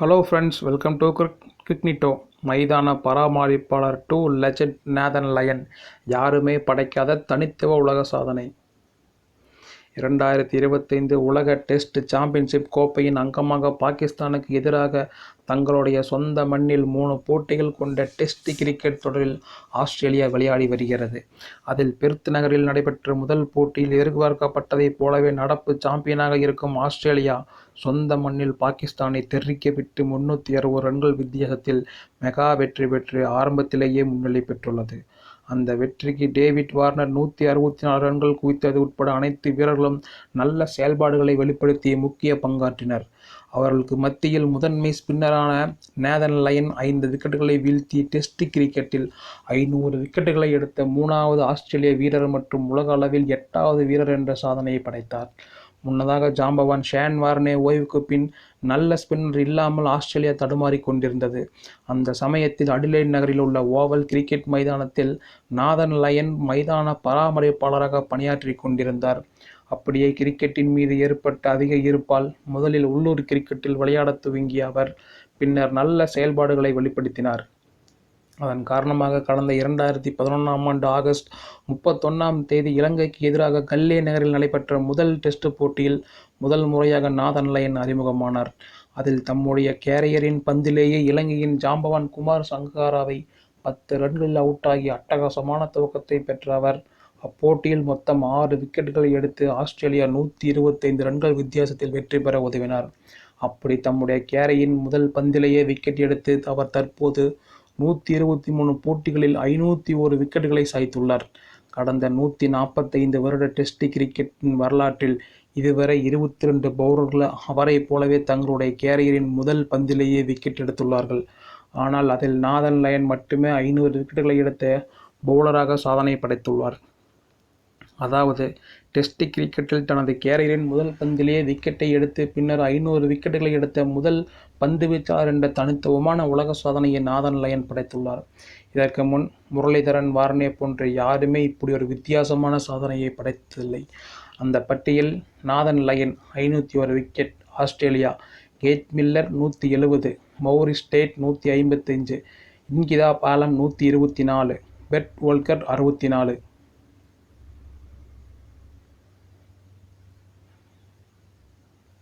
Hello friends welcome to கிக்னிட்டோ மைதான பராமரிப்பாளர் டூ லெஜண்ட் நேதன் லயன் யாருமே படைக்காத தனித்துவ உலக சாதனை. இரண்டாயிரத்தி இருபத்தைந்து உலக டெஸ்ட் சாம்பியன்ஷிப் கோப்பையின் அங்கமாக பாகிஸ்தானுக்கு எதிராக தங்களுடைய சொந்த மண்ணில் மூணு போட்டிகள் கொண்ட டெஸ்ட் கிரிக்கெட் தொடரில் ஆஸ்திரேலியா விளையாடி வருகிறது. அதில் பெர்த் நகரில் நடைபெற்ற முதல் போட்டியில் எதிர்பார்க்கப்பட்டதைப் போலவே நடப்பு சாம்பியனாக இருக்கும் ஆஸ்திரேலியா சொந்த மண்ணில் பாகிஸ்தானை தெறிக்க விட்டு முன்னூற்றி அறுபது ரன்கள் வித்தியாசத்தில் மெகா வெற்றி பெற்று ஆரம்பத்திலேயே முன்னிலை பெற்றுள்ளது. அந்த வெற்றிக்கு டேவிட் வார்னர் நூற்றி அறுபத்தி நாலு ரன்கள் குவித்தது உட்பட அனைத்து வீரர்களும் நல்ல செயல்பாடுகளை வெளிப்படுத்தி முக்கிய பங்காற்றினர். அவர்களுக்கு மத்தியில் முதன்மை ஸ்பின்னரான நேதன் லயன் ஐந்து விக்கெட்டுகளை வீழ்த்தி டெஸ்ட் கிரிக்கெட்டில் ஐநூறு விக்கெட்டுகளை எடுத்த மூணாவது ஆஸ்திரேலிய வீரர் மற்றும் உலக அளவில் எட்டாவது வீரர் என்ற சாதனையை படைத்தார். முன்னதாக ஜாம்பவான் ஷேன் வார்னே ஓய்வுக்கு பின் நல்ல ஸ்பின்னர் இல்லாமல் ஆஸ்திரேலியா தடுமாறிக் கொண்டிருந்தது. அந்த சமயத்தில் அடிலைட் நகரில் உள்ள ஓவல் கிரிக்கெட் மைதானத்தில் நாதன் லயன் மைதான பராமரிப்பாளராக பணியாற்றி கொண்டிருந்தார். அப்படியே கிரிக்கெட்டின் மீது ஏற்பட்ட அதிக ஈர்ப்பால் முதலில் உள்ளூர் கிரிக்கெட்டில் விளையாடத் துவங்கிய அவர் பின்னர் நல்ல செயல்பாடுகளை வெளிப்படுத்தினார். அதன் காரணமாக கடந்த இரண்டாயிரத்தி பதினொன்றாம் ஆண்டு ஆகஸ்ட் முப்பத்தொன்னாம் தேதி இலங்கைக்கு எதிராக கல்லே நகரில் நடைபெற்ற முதல் டெஸ்ட் போட்டியில் முதல் முறையாக நாதன் லயன் அறிமுகமானார். அதில் தம்முடைய கேரியரின் பந்திலேயே இலங்கையின் ஜாம்பவான் குமார் சங்காராவை பத்து ரன்களில் அவுட்டாகி அட்டகாசமான துவக்கத்தை பெற்ற அவர் அப்போட்டியில் மொத்தம் ஆறு விக்கெட்டுகளை எடுத்து ஆஸ்திரேலியா நூற்றி இருபத்தைந்து ரன்கள் வித்தியாசத்தில் வெற்றி பெற உதவினார். அப்படி தம்முடைய கேரையின் முதல் பந்திலேயே விக்கெட் எடுத்து அவர் தற்போது நூற்றி இருபத்தி மூணு போட்டிகளில் ஐநூற்றி ஒரு விக்கெட்டுகளை சாய்த்துள்ளார். கடந்த நூற்றி நாற்பத்தைந்து வருட டெஸ்ட் கிரிக்கெட்டின் வரலாற்றில் இதுவரை இருபத்தி ரெண்டு பவுலர்கள் அவரை போலவே தங்களுடைய கேரியரின் முதல் பந்திலேயே விக்கெட் எடுத்துள்ளார்கள். ஆனால் அதில் நாதன் லயன் மட்டுமே ஐநூறு விக்கெட்டுகளை எடுத்த பவுலராக சாதனை படைத்துள்ளார். அதாவது டெஸ்ட் கிரிக்கெட்டில் தனது கேரியரின் முதல் பந்திலேயே விக்கெட்டை எடுத்து பின்னர் ஐநூறு விக்கெட்டுகளை எடுத்த முதல் பந்து வீச்சாளர் என்ற தனித்துவமான உலக சாதனையை நாதன் லயன் படைத்துள்ளார். இதற்கு முன் முரளிதரன் வார்னே போன்ற யாருமே இப்படி ஒரு வித்தியாசமான சாதனையை படைத்ததில்லை. அந்த பட்டியல் நாதன் லயன் ஐநூற்றி ஒரு விக்கெட் ஆஸ்திரேலியா கேட் மில்லர் நூற்றி எழுபது மௌரி ஸ்டேட் நூற்றி ஐம்பத்தஞ்சு இன்கிதா பாலம் நூற்றி இருபத்தி நாலு பெட் ஓல்கர் அறுபத்தி நாலு